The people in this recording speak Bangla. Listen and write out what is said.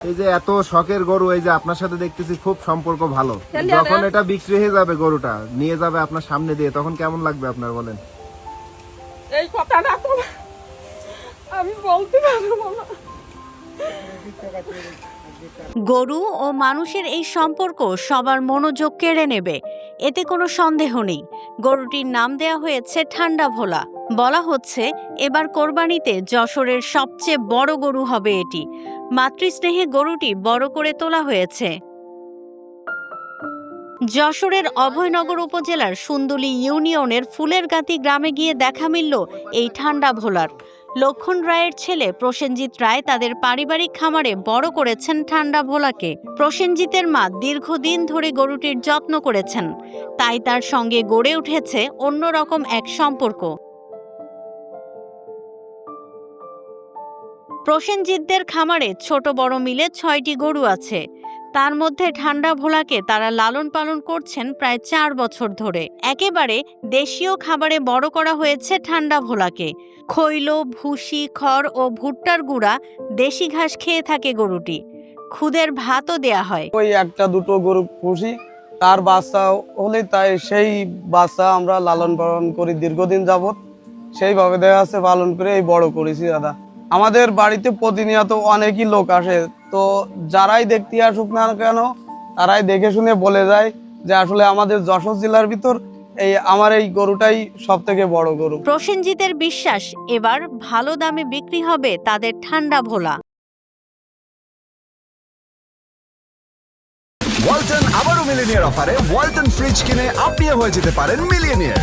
এই যে এত শখের গরু এই যে আপনার সাথে দেখতেছি খুব সম্পর্ক ভালো। যখন এটা বিক্রি হয়ে যাবে গরুটা নিয়ে যাবে আপনার সামনে দিয়ে তখন কেমন লাগবে আপনার বলেন? এই কথাটা তো আমি বলতে পারব না। গরু ও মানুষের এই সম্পর্ক সবার মনোযোগ কেড়ে নেবে এতে কোনো সন্দেহ নেই। গরুটির নাম দেয়া হয়েছে ঠান্ডা ভোলা। বলা হচ্ছে এবার কোরবানিতে যশোরের সবচেয়ে বড় গরু হবে এটি। মাতৃস্নেহে গরুটি বড় করে তোলা হয়েছে। যশোরের অভয়নগর উপজেলার সুন্দুলি ইউনিয়নের ফুলেরগাতি গ্রামে গিয়ে দেখা মিলল এই ঠান্ডা ভোলার। লক্ষণ রায়ের ছেলে প্রসেনজিৎ রায় তাদের পারিবারিক খামারে বড় করেছেন ঠান্ডা ভোলাকে। প্রসেনজিতের মা দীর্ঘদিন ধরে গরুটির যত্ন করেছেন। তাই তার সঙ্গে গড়ে উঠেছে অন্যরকম এক সম্পর্ক। প্রসেনজিৎদের খামারে ছোট বড় মিলে ছয়টি গরু আছে। তার মধ্যে ঠান্ডা ভোলাকে তারা লালন পালন করছেন প্রায় চার বছর ধরে। একেবারে দেশীয় খাবারে বড় করা হয়েছে ঠান্ডা ভোলাকে। খৈল, ভুসি, খড় ও ভুট্টার গুঁড়া, দেশি ঘাস খেয়ে থাকে গরুটি। খুদের ভাতও দেয়া হয়। ওই একটা দুটো গরু পুষি, তার বাচ্চা হলে তাই সেই বাচ্চা আমরা লালন পালন করি দীর্ঘদিন যাবত সেইভাবে দেখা যাচ্ছে পালন করে এই বড় করেছি দাদা। আমাদের বাড়িতে প্রতিনিয়ত অনেকই লোক আসে। তো যারাই দেখতে আসুক না কেন তারাই দেখে শুনে বলে যায় যে আসলে আমাদের যশোর জেলার ভিতর এই আমার এই গরুটাই সব থেকে বড় গরু। প্রসেনজিতের বিশ্বাস এবার ভালো দামে বিক্রি হবে তাদের ঠান্ডা ভোলা। ওয়ালটন আবারও মিলিনিয়ার অফারে ওয়ালটন ফ্রিজ কিনে আপনিও হয়ে যেতে পারেন মিলিয়নিয়ার।